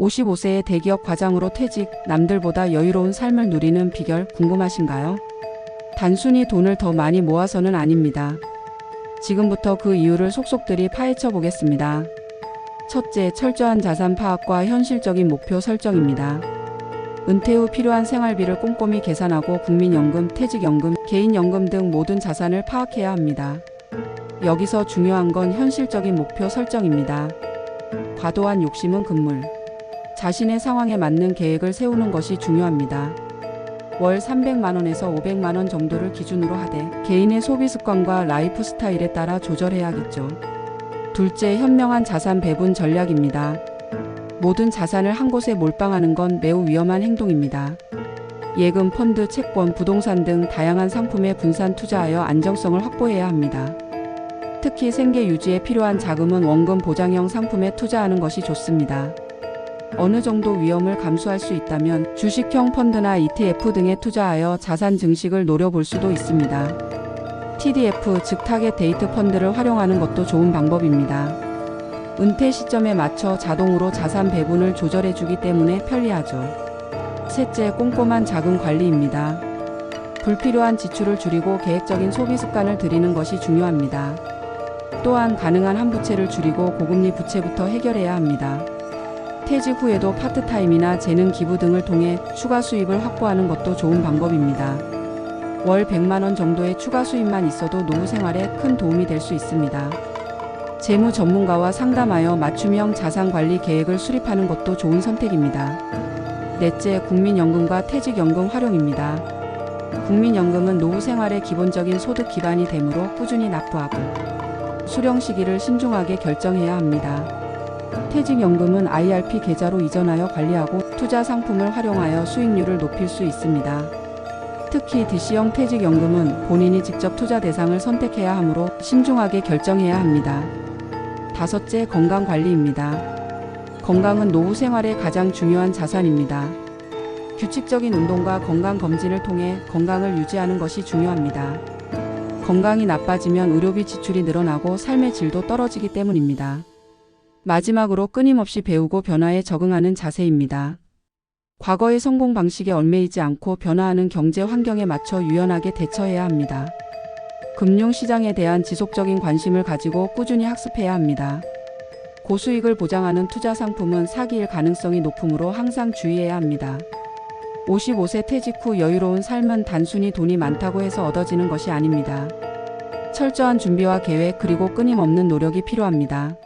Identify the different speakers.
Speaker 1: 55세의 대기업 과장으로 퇴직, 남들보다 여유로운 삶을 누리는 비결 궁금하신가요? 단순히 돈을 더 많이 모아서는 아닙니다. 지금부터 그 이유를 속속들이 파헤쳐 보겠습니다. 첫째, 철저한 자산 파악과 현실적인 목표 설정입니다. 은퇴 후 필요한 생활비를 꼼꼼히 계산하고 국민연금, 퇴직연금, 개인연금 등 모든 자산을 파악해야 합니다. 여기서 중요한 건 현실적인 목표 설정입니다. 과도한 욕심은 금물. 자신의 상황에 맞는 계획을 세우는 것이 중요합니다. 월 300만원에서 500만원 정도를 기준으로 하되 개인의 소비 습관과 라이프 스타일에 따라 조절해야겠죠. 둘째, 현명한 자산 배분 전략입니다. 모든 자산을 한 곳에 몰빵하는 건 매우 위험한 행동입니다. 예금, 펀드, 채권, 부동산 등 다양한 상품에 분산 투자하여 안정성을 확보해야 합니다. 특히 생계 유지에 필요한 자금은 원금 보장형 상품에 투자하는 것이 좋습니다. 어느 정도 위험을 감수할 수 있다면 주식형 펀드나 ETF 등에 투자하여 자산 증식을 노려볼 수도 있습니다. TDF 즉 타겟 데이트 펀드를 활용하는 것도 좋은 방법입니다. 은퇴 시점에 맞춰 자동으로 자산 배분을 조절해 주기 때문에 편리하죠. 셋째, 꼼꼼한 자금 관리입니다. 불필요한 지출을 줄이고 계획적인 소비 습관을 들이는 것이 중요합니다. 또한 가능한 한 부채를 줄이고 고금리 부채부터 해결해야 합니다. 퇴직 후에도 파트타임이나 재능 기부 등을 통해 추가 수입을 확보하는 것도 좋은 방법입니다. 월 100만 원 정도의 추가 수입만 있어도 노후 생활에 큰 도움이 될 수 있습니다. 재무 전문가와 상담하여 맞춤형 자산 관리 계획을 수립하는 것도 좋은 선택입니다. 넷째, 국민연금과 퇴직연금 활용입니다. 국민연금은 노후 생활의 기본적인 소득 기반이 되므로 꾸준히 납부하고 수령 시기를 신중하게 결정해야 합니다. 퇴직연금은 IRP 계좌로 이전하여 관리하고 투자 상품을 활용하여 수익률을 높일 수 있습니다. 특히 DC형 퇴직연금은 본인이 직접 투자 대상을 선택해야 하므로 신중하게 결정해야 합니다. 다섯째, 건강관리입니다. 건강은 노후 생활의 가장 중요한 자산입니다. 규칙적인 운동과 건강검진을 통해 건강을 유지하는 것이 중요합니다. 건강이 나빠지면 의료비 지출이 늘어나고 삶의 질도 떨어지기 때문입니다. 마지막으로 끊임없이 배우고 변화에 적응하는 자세입니다. 과거의 성공 방식에 얽매이지 않고 변화하는 경제 환경에 맞춰 유연하게 대처해야 합니다. 금융시장에 대한 지속적인 관심을 가지고 꾸준히 학습해야 합니다. 고수익을 보장하는 투자 상품은 사기일 가능성이 높으므로 항상 주의해야 합니다. 55세 퇴직 후 여유로운 삶은 단순히 돈이 많다고 해서 얻어지는 것이 아닙니다. 철저한 준비와 계획 그리고 끊임없는 노력이 필요합니다.